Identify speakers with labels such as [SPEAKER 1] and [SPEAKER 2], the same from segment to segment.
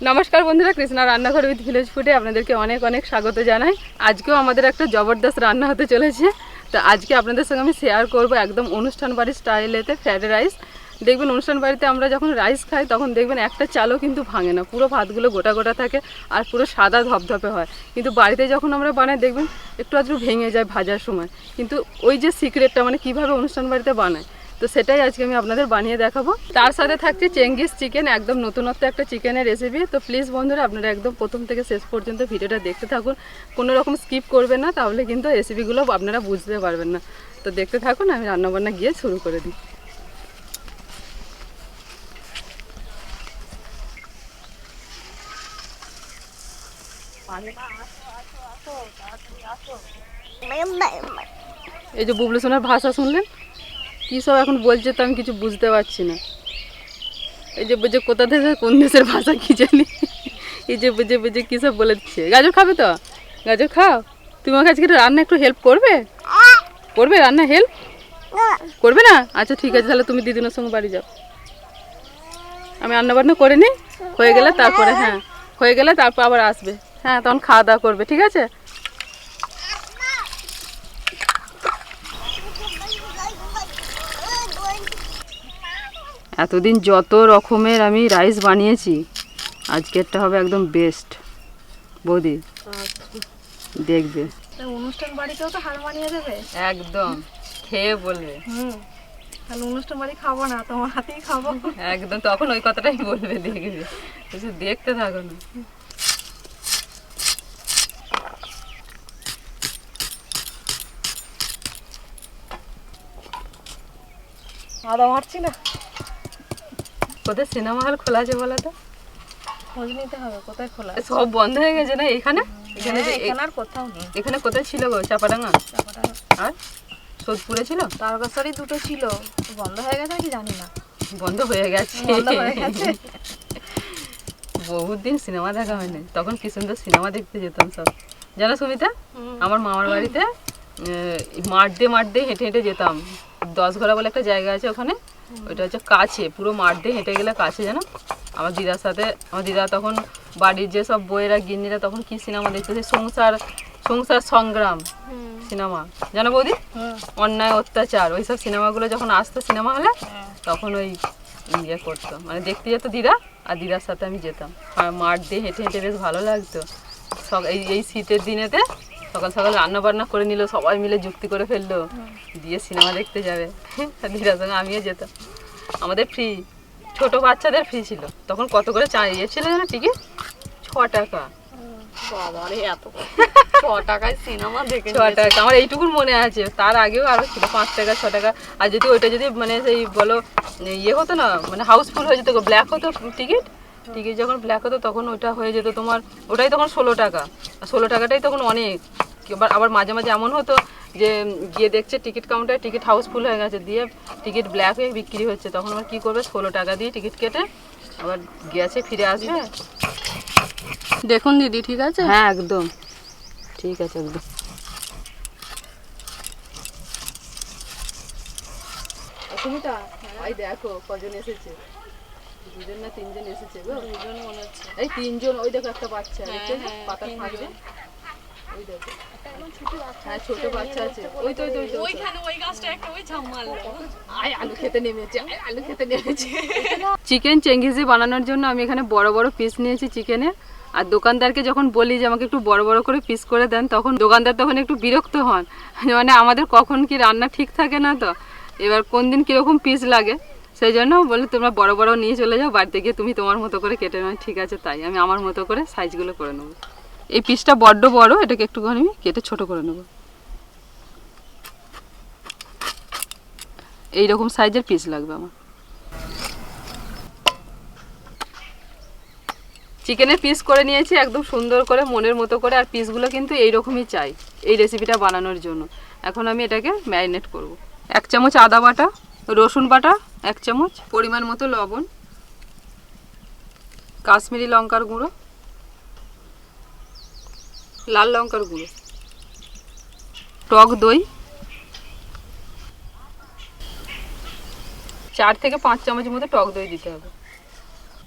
[SPEAKER 1] নমস্কার বন্ধুরা, কৃষ্ণা রান্নাঘর উইথ ভিলেজ ফুডে আপনাদেরকে অনেক অনেক স্বাগত জানাই। আজকেও আমাদের একটা জবরদস্ত রান্না হতে চলেছে। তো আজকে আপনাদের সঙ্গে আমি শেয়ার করব একদম অনুষ্ঠান বাড়ির স্টাইলেতে ফ্রাইড রাইস দেখবেন অনুষ্ঠান বাড়িতে আমরা যখন রাইস খাই, তখন দেখবেন একটা চালও কিন্তু ভাঙে না। পুরো ভাতগুলো গোটা গোটা থাকে আর পুরো সাদা ধপধপে হয়। কিন্তু বাড়িতে যখন আমরা বানাই, দেখবেন একটু আধটু ভেঙে যায় ভাজার সময়। কিন্তু ওই যে সিক্রেটটা মানে কীভাবে অনুষ্ঠান বাড়িতে বানায় তো সেটাই আজকে আমি আপনাদের বানিয়ে দেখাবো তার সাথে থাকছে চেঙ্গিস চিকেন একদম নতুনত্ব একটা চিকেনের রেসিপি তো প্লিজ বন্ধুরা আপনারা একদম প্রথম থেকে শেষ পর্যন্ত ভিডিওটা দেখতে থাকুন কোনো রকম স্কিপ করবেন না তাহলে কিন্তু রেসিপিগুলো আপনারা বুঝতে পারবেন না তো দেখতে থাকুন আমি রান্নাবান্না গিয়ে শুরু করে দিই এই যে বুবলু সোনার ভাষা শুনলেন কী সব এখন বলছে তো আমি কিছু বুঝতে পারছি না। এই যে বুঝে কোথা থেকে কোন দেশের ভাষা কি জানি? এই যে বুঝে বুঝে কী সব বলে দিচ্ছে। গাজর খাবে তো? গাজর খাও? তুমি আমাকে আজকে রান্না একটু হেল্প করবে? করবে রান্না হেল্প করবে না? আচ্ছা ঠিক আছে, তাহলে তুমি দিদিনের সঙ্গে বাড়ি যাও। আমি রান্না বান্না করে নিই, হয়ে গেলে তারপরে হ্যাঁ হয়ে গেলে তারপর আবার আসবে। হ্যাঁ তখন খাওয়া দাওয়া করবে, ঠিক আছে? এতদিন যত রকমের আমি রাইস বানিয়েছি আজকেরটা হবে একদম বেস্ট বৌদি দেখবে।
[SPEAKER 2] অনুষ্ঠান বাড়িতেও তো হার মানিয়ে দেবে?
[SPEAKER 1] একদম খেয়ে বলবে।
[SPEAKER 2] হুম তাহলে অনুষ্ঠান বাড়ি খাব না তোমার হাতেই খাব।
[SPEAKER 1] একদম তখন ওই কথাটাই বলবে দেখবে। কিছু দেখতে থাকো না।
[SPEAKER 2] আদা মারছি না?
[SPEAKER 1] কোথায় সিনেমা হল খোলা আছে বলো তো?
[SPEAKER 2] খোঁজ নিতে হবে কোথায় খোলা
[SPEAKER 1] সব বন্ধ হয়ে গেছে না এখানে? এখানে
[SPEAKER 2] হ্যাঁ, এখানে আর কোথাও নেই।
[SPEAKER 1] এখানে কোথায় ছিল গো? চাপাডাঙ্গা?
[SPEAKER 2] ব্যাপারটা
[SPEAKER 1] আর? সোদপুরে ছিল?
[SPEAKER 2] তারকাছড়ি দুটো ছিল। বন্ধ হয়ে গেছে কি জানি না।
[SPEAKER 1] বন্ধ হয়ে গেছে।
[SPEAKER 2] বন্ধ হয়ে গেছে।
[SPEAKER 1] বহুত দিন সিনেমা দেখা হয়নি। তখন কি সুন্দর সিনেমা দেখতে যেতাম সব। জানো সুমিতা? আমার মামার বাড়িতে মাঠ দিয়ে মাঠ দিয়ে হেঁটে হেঁটে যেতাম। দশ ঘোড়া বলে একটা জায়গা আছে ওখানে। ওইটা হচ্ছে কাছে পুরো মাঠ দিয়ে হেঁটে গেলে কাছে জানো? আমার দিদার সাথে আমার দিদা তখন বাড়ির যে সব বইয়েরা গিন্নিরা তখন কি সিনেমা দেখতে? সেই সংসার সংসার সংগ্রাম সিনেমা। জানো বৌদি? অন্যায় অত্যাচার ওইসব সিনেমাগুলো যখন আসতো সিনেমা হলে তখন ওই ইয়ে করতো। মানে দেখতে যেত দিদা আর দিদার সাথে আমি যেতাম। আর মাঠ দিয়ে হেঁটে হেঁটে বেশ ভালো লাগতো। সব এই এই শীতের দিনেতে সকাল সকাল রান্না বান্না করে নিল সবাই মিলে যুক্তি করে ফেলল। দিয়ে সিনেমা দেখতে যাবে। দিদার সঙ্গে আমিও যেতাম। আমাদের ফ্রি ছোট বাচ্চাদের ফ্রি ছিল। তখন কত করে চা ইয়ে ছিল জানো টিকিট? ছ টাকা।
[SPEAKER 2] বাবারে এত ছ টাকায় সিনেমা দেখে
[SPEAKER 1] ছ টাকা। আমার এইটুকুন মনে আছে। তার আগেও আরও ছিল পাঁচ টাকা ছ টাকা। আর যদি ওইটা যদি মানে সেই বলো ইয়ে হতো না মানে হাউসফুল হয়ে যেত ব্ল্যাক হতো টিকিট। টিকিট যখন ব্ল্যাক হতো তখন ওটা হয়ে যেত তোমার ওটাই তখন ষোলো টাকা। আর ষোলো টাকাটাই তখন অনেক। এবার আবার মাঝে মাঝে এমন হতো যে গিয়ে দেখছে টিকিট কাউন্টারে টিকিট হাউসফুল হয়ে গেছে দিয়ে টিকিট ব্ল্যাক হয়ে বিক্রি হচ্ছে। তখন আবার কী করবে? ষোলো টাকা দিয়ে টিকিট কেটে আবার গেছে ফিরে আসবে।
[SPEAKER 2] দেখুন দিদি ঠিক আছে?
[SPEAKER 1] হ্যাঁ একদম। ঠিক আছে একদম। সুমিতা ভাই দেখো কজন এসেছে। দুজন না তিনজন এসেছে গো।
[SPEAKER 2] দুজন মনে হচ্ছে।
[SPEAKER 1] এই তিনজন ওই দেখো একটা বাচ্চা দেখছ? না?
[SPEAKER 2] হ্যাঁ,
[SPEAKER 1] ফাঁকবে ওই দেখো। হ্যাঁ ছোট বাচ্চা আছে। ওই তো ওই তো ওই ওই
[SPEAKER 2] গাছটা একটা ওই ঝামাল।
[SPEAKER 1] আয় আলু খেতে নেমেছে আয় আলু খেতে নেমেছে। চিকেন চেঙ্গিজি বানানোর জন্য আমি এখানে বড় বড় পিস নিয়েছি চিকেনের আর দোকানদারকে যখন বলি যে আমাকে একটু বড় বড় করে পিস করে দেন তখন দোকানদার তখন একটু বিরক্ত হন। মানে আমাদের কখন কি রান্না ঠিক থাকে না তো? এবার কোন দিন কীরকম পিস লাগে? সেই জন্য বলে তোমরা বড় বড় নিয়ে চলে যাও, বাড়িতে গিয়ে তুমি তোমার মতো করে কেটে নাও। ঠিক আছে, তাই। আমি আমার মতো করে সাইজগুলো করে নেব। এই পিসটা বড্ড বড়, এটাকে একটুখানি আমি কেটে ছোট করে নেব। এইরকম সাইজের পিস লাগবে আমার। চিকেনের পিস করে নিয়েছি, একদম সুন্দর করে, মনের মতো করে, আর পিসগুলো কিন্তু এইরকমই চাই, এই রেসিপিটা বানানোর জন্য। এখন আমি এটাকে ম্যারিনেট করব। এক চামচ আদা বাটা রসুন বাটা, এক চামচ, পরিমাণ মতো লবণ, কাশ্মীরি লঙ্কার গুঁড়ো, লাল লঙ্কার গুঁড়ো, টক দই, চার থেকে পাঁচ চামচের মতো টক দই দিতে হবে।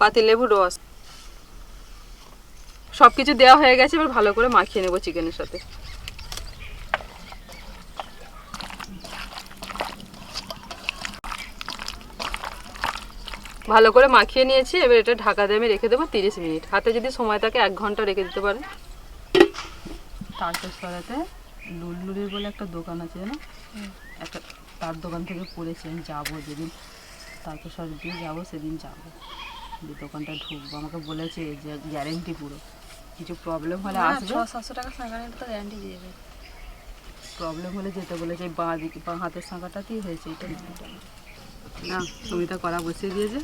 [SPEAKER 1] পাতি লেবুর রস। সব কিছু দেওয়া হয়ে গেছে, এবার ভালো করে মাখিয়ে নেব চিকেনের সাথে। ভালো করে মাখিয়ে নিয়েছি এবার এটা ঢাকা দিয়ে আমি রেখে দেবো তিরিশ মিনিট। হাতে যদি সময় থাকে এক ঘণ্টা রেখে দিতে পারেন। তারকেশ্বরাতে লুলুরির বলে একটা দোকান আছে না একটা তার দোকান থেকে পড়েছি আমি যাব যেদিন। তারপর তারকেশ্বর দিয়ে যাব সেদিন যাব। যে দোকানটা ঢুকবো। আমাকে বলেছে যে গ্যারেন্টি পুরো। কিছু প্রবলেম হলে আসবে।
[SPEAKER 2] সাতশো টাকা সাঁকানি তো গ্যারান্টি দিয়ে দেবে।
[SPEAKER 1] প্রবলেম হলে যেতে বলেছে বাঁ দিকে বাঁ হাতের শাঁখাটাতেই হয়েছে এটা না সুমিতা করা বসিয়ে দিয়েছে।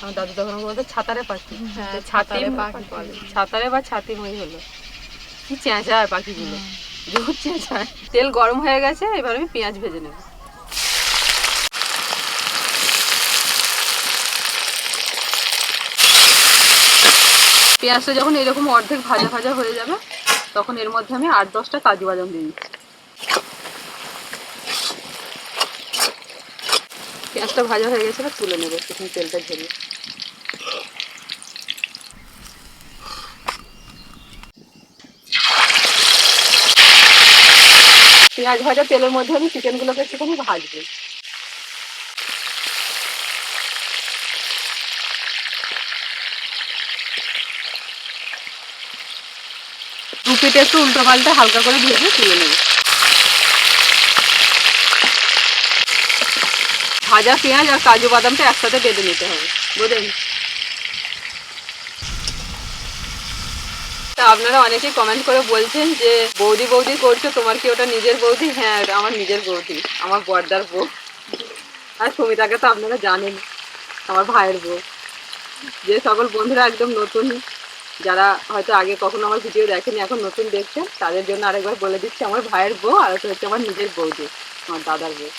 [SPEAKER 1] আমার দাদু তখন বলতো ছাতারে পাখি।
[SPEAKER 2] হ্যাঁ,
[SPEAKER 1] তো ছাতি
[SPEAKER 2] ছাতারে পাখি।
[SPEAKER 1] ছাতারে বা ছাতিময় হলো। কি চেঁচায় পাখিগুলো। জোর চেঁচায় তেল গরম হয়ে গেছে এবার আমি পেঁয়াজ ভেজে নেব। পেঁয়াজটা যখন এরকম অর্ধেক ভাজা ভাজা হয়ে যাবে তখন এর মধ্যে আমি আট দশটা কাজু বাদাম দিয়ে দিচ্ছি। পেঁয়াজটা ভাজা হয়ে গেছে, এবার তুলে নেব একটু তেলটা ঝরিয়ে পেঁয়াজ ভাজা তেলের মধ্যে আমি চিকেনগুলোকে একটুখানি ভাজবো। দু পিঠে একটু উল্টো পাল্টে হালকা করে ভেজে তুলে নেব। ভাজা পেঁয়াজ আর কাজু বাদামটা একসাথে বেঁধে নিতে হবে, বুঝলেন? আপনারা অনেকেই কমেন্ট করে বলছেন যে, বৌদি বৌদি করছ, তোমার কি ওটা নিজের বৌদি? হ্যাঁ এটা আমার নিজের বৌদি, আমার বর্দার বউ। আর সুমিতাকে তো আপনারা জানেন, আমার ভাইয়ের বউ। যে সকল বন্ধুরা একদম নতুন, যারা হয়তো আগে কখনো আমার ভিডিও দেখেনি, এখন নতুন দেখছেন, তাদের জন্য আরেকবার বলে দিচ্ছি, আমার ভাইয়ের বউ আর হচ্ছে আমার নিজের বৌদি, আমার দাদার বউ।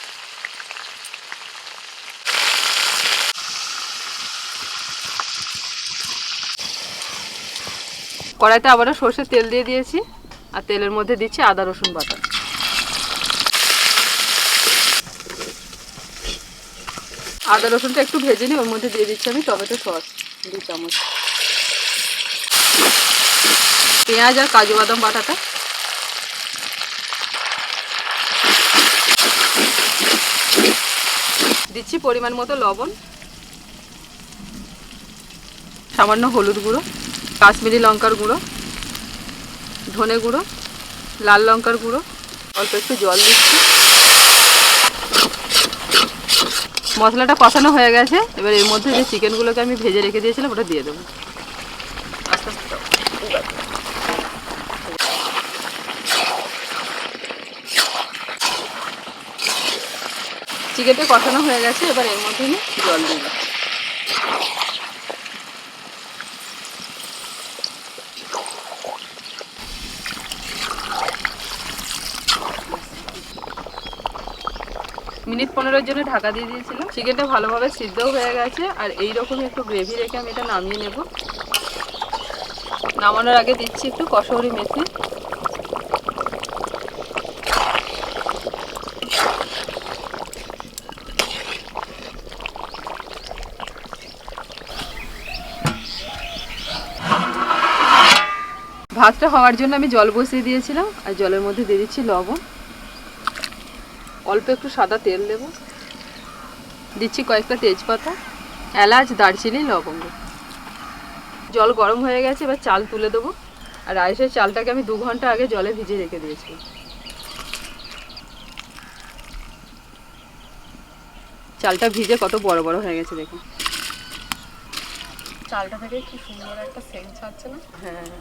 [SPEAKER 1] কড়াইতে আবারও সর্ষের তেল দিয়ে দিয়েছি আর তেলের মধ্যে দিচ্ছি আদা, রসুন বাটা। আদা, রসুনটা একটু ভেজে নিই, ওর মধ্যে দিয়ে দিচ্ছি আমি টমেটো সস, দু চামচ। পেঁয়াজ আর কাজু বাদাম বাটাটা। দিচ্ছি পরিমাণ মতো লবণ, সামান্য হলুদ গুঁড়ো। কাশ্মীরি লঙ্কার গুঁড়ো, ধনে গুঁড়ো, লাল লঙ্কার গুঁড়ো, অল্প একটু জল দিচ্ছি। মশলাটা কষানো হয়ে গেছে। এবার এর মধ্যে যে চিকেনগুলোকে আমি ভেজে রেখে দিয়েছিলাম, ওটা দিয়ে দেবো। চিকেনটা কষানো হয়ে গেছে, এবার এর মধ্যে আমি জল দিয়ে দিচ্ছি। মিনিট পনেরোর জন্য ঢাকা দিয়ে দিয়েছিলাম। চিকেনটা ভালোভাবে সিদ্ধও হয়ে গেছে, আর এই রকমই একটু গ্রেভি রেখে আমি এটা নামিয়ে নেব। নামানোর আগে দিচ্ছি একটু কষৌরি মেথি। ভাতটা হওয়ার জন্য আমি জল বসিয়ে দিয়েছিলাম, আর জলের মধ্যে দিয়ে দিচ্ছি লবণ। অল্প একটু সাদা তেল দেব। দিচ্ছি কয়েকটা তেজপাতা এলাচ দারচিনি লবঙ্গ। জল গরম হয়ে গেছে এবার চাল তুলে দেবো। আর রাইসের চালটাকে আমি দু ঘণ্টা আগে জলে ভিজিয়ে রেখে দিয়েছি। চালটা ভিজে কত বড় বড় হয়ে গেছে দেখুন।
[SPEAKER 2] চালটা থেকে কি সুন্দর একটা সেন্ট ছাড়ছে না?
[SPEAKER 1] হ্যাঁ।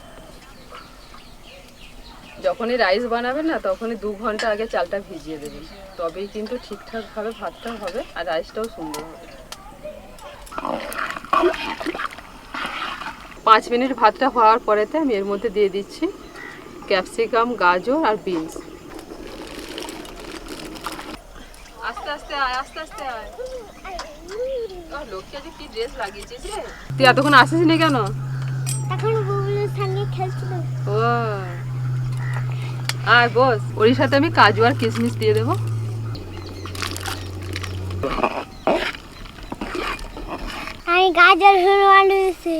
[SPEAKER 1] যখনই রাইস বানাবেন না তখনই দু ঘণ্টা আগে চালটা ভিজিয়ে দেবেন। তবেই কিন্তু ঠিকঠাকভাবে ভাতটা হবে আর রাইসটাও সুন্দর হবে। পাঁচ মিনিট ভাতটা হওয়ার পরেতে আমি এর মধ্যে দিয়ে দিচ্ছি ক্যাপসিকাম গাজর আর বিনস আস্তে আস্তে আয় আস্তে আস্তে আয়। আহ, লক্ষ্মী কি ড্রেস লাগিয়েছিস রে তুই এতক্ষণ আসিস নি কেন?
[SPEAKER 3] এখন বুবলুর সঙ্গে খেলছিল।
[SPEAKER 1] ও। আর বস। ওর সাথে আমি কাজু আর কিশমিশ দিয়ে দেবো।
[SPEAKER 3] গাজর হলো আলু দিছি।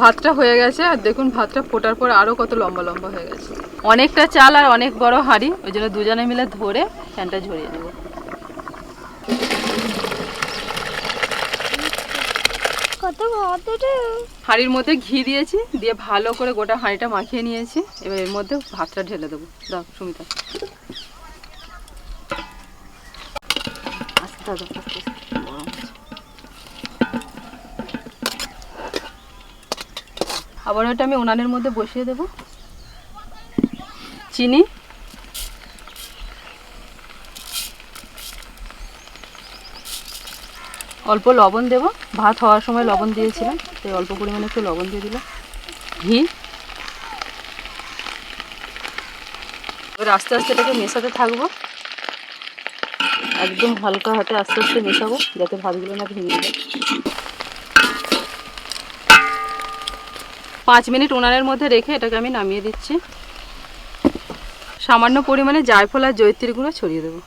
[SPEAKER 1] ভাতটা হয়ে গেছে আর দেখুন ভাতটা ফোটার পর আরও কত লম্বা লম্বা হয়ে গেছে। অনেকটা চাল আর অনেক বড় হাঁড়ি ওই জন্য দুজনে মিলে ধরে ফ্যানটা ঝরিয়ে নেব
[SPEAKER 3] কত ভাত এটা
[SPEAKER 1] হাঁড়ির মধ্যে ঘি দিয়েছি, দিয়ে ভালো করে গোটা হাঁড়িটা মাখিয়ে নিয়েছি। এবার এর মধ্যে ভাতটা ঢেলে দেবো। দাও, সুমিতা। আবার ওটা আমি উনানের মধ্যে বসিয়ে দেবো। চিনি। অল্প লবণ দেবো। ভাত হওয়ার সময় লবণ দিয়েছিলাম, তাই অল্প পরিমাণে একটু লবণ দিয়ে দিলাম। ঘি। এবার আস্তে আস্তে এটাকে মেশাতে থাকব। একদম হালকা হাতে আস্তে আস্তে মেশাবো, যাতে ভাতগুলো না ভেঙে যায়। পাঁচ মিনিট উনানের মধ্যে রেখে এটাকে আমি নামিয়ে দিচ্ছি। সামান্য পরিমাণে জায়ফল আর জৈত্রী গুঁড়ো ছড়িয়ে দেবো।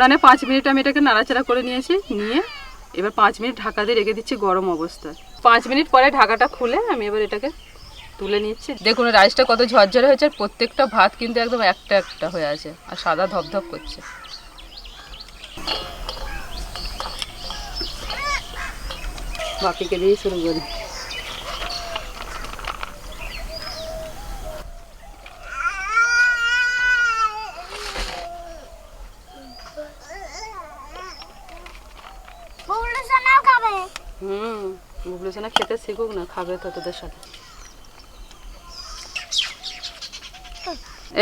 [SPEAKER 1] উনানে পাঁচ মিনিট আমি এটাকে নাড়াচাড়া করে নিয়েছি, নিয়ে এবার পাঁচ মিনিট ঢাকা দিয়ে রেখে দিচ্ছি গরম অবস্থায়। পাঁচ মিনিট পরে ঢাকাটা খুলে আমি এবার এটাকে তুলে নিচ্ছি। দেখুন রাইসটা কত ঝরঝরে হয়েছে প্রত্যেকটা ভাত কিন্তু একদম একটা একটা হয়ে আছে, আর সাদা ধপধপ করছে। বাপিকে দিয়ে শুরু করি। হুম বুবলু সোনা খেতে শিখুক না খাবে তো তোদের সাথে।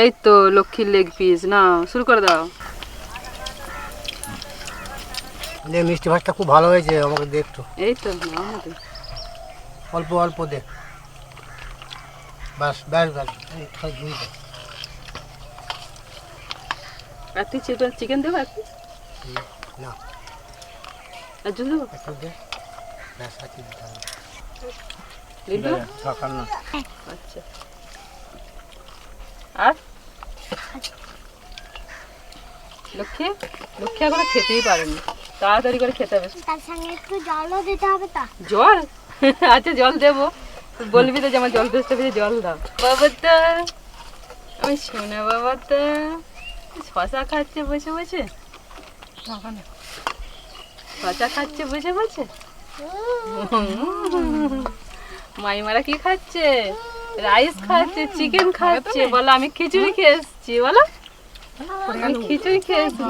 [SPEAKER 1] এই তো লক্ষ্মীর লেগ পিস না শুরু করে দাও।
[SPEAKER 4] যে মিষ্টি ভাতটা খুব ভালো হয়েছে আমাকে দে একটু।
[SPEAKER 1] এই তো
[SPEAKER 4] অল্প অল্প দে। বাস ব্যাস ব্যাস।
[SPEAKER 1] আর তুই চিকেন দেবো
[SPEAKER 4] না।
[SPEAKER 1] আর জল দেবো? আচ্ছা আর? লক্ষ্মী? লক্ষ্মী এখনও খেতেই পারেনি। তাড়াতাড়ি করে খেতে হবে।
[SPEAKER 3] তার সঙ্গে একটু জলও দিতে হবে তা।
[SPEAKER 1] জল? আচ্ছা জল দেবো। বলবি তো যে আমার জল তেষ্টা পেয়েছে জল দাও। বাবা তো আমি শোনা বাবা তো শশা খাচ্ছে বসে বসে। শশা খাচ্ছে বসে বসে? মাইমারা কি খাচ্ছে? রাইস খাচ্ছে চিকেন খাচ্ছে বলো আমি খিচুড়ি খেয়ে এসছি বলো। আমি খিচুড়ি খেয়ে এসছি।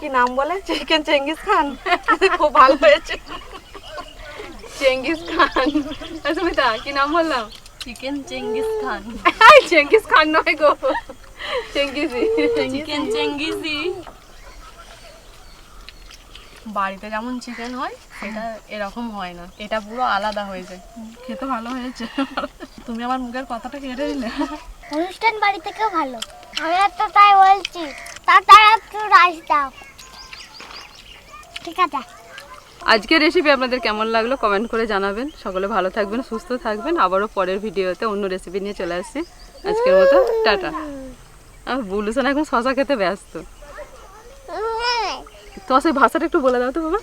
[SPEAKER 2] কি নাম বলে? Chicken Genghis Khan? খুব ভালো হয়েছে।
[SPEAKER 1] Genghis Khan. সুমিতা কি নাম বললাম?
[SPEAKER 2] Chicken Genghis Khan.
[SPEAKER 1] Genghis Khan নয় গো।
[SPEAKER 2] চিকেন বাড়িতে যেমন চিকেন হয় সেটা এরকম হয় না। এটা পুরো আলাদা হয়েছে খেতে ভালো হয়েছে। তুমি আমার মুখের কথাটা কেটে দিলে।
[SPEAKER 3] অনুষ্ঠান বাড়ি থেকেও ভালো। আমি তো তাই বলছি তাড়াতাড়ি একটু রাইস দাও। ঠিক আছে।
[SPEAKER 1] আজকের রেসিপি আপনাদের কেমন লাগল কমেন্ট করে জানাবেন। সকলে ভালো থাকবেন সুস্থ থাকবেন। আবারও পরের ভিডিওতে অন্য রেসিপি নিয়ে চলে আসছি। আজকের মতো টাটা। আর বুলুসান এখন শশা খেতে ব্যস্ত। তো সেই ভাষাটা একটু বলে দাও তো বাবা।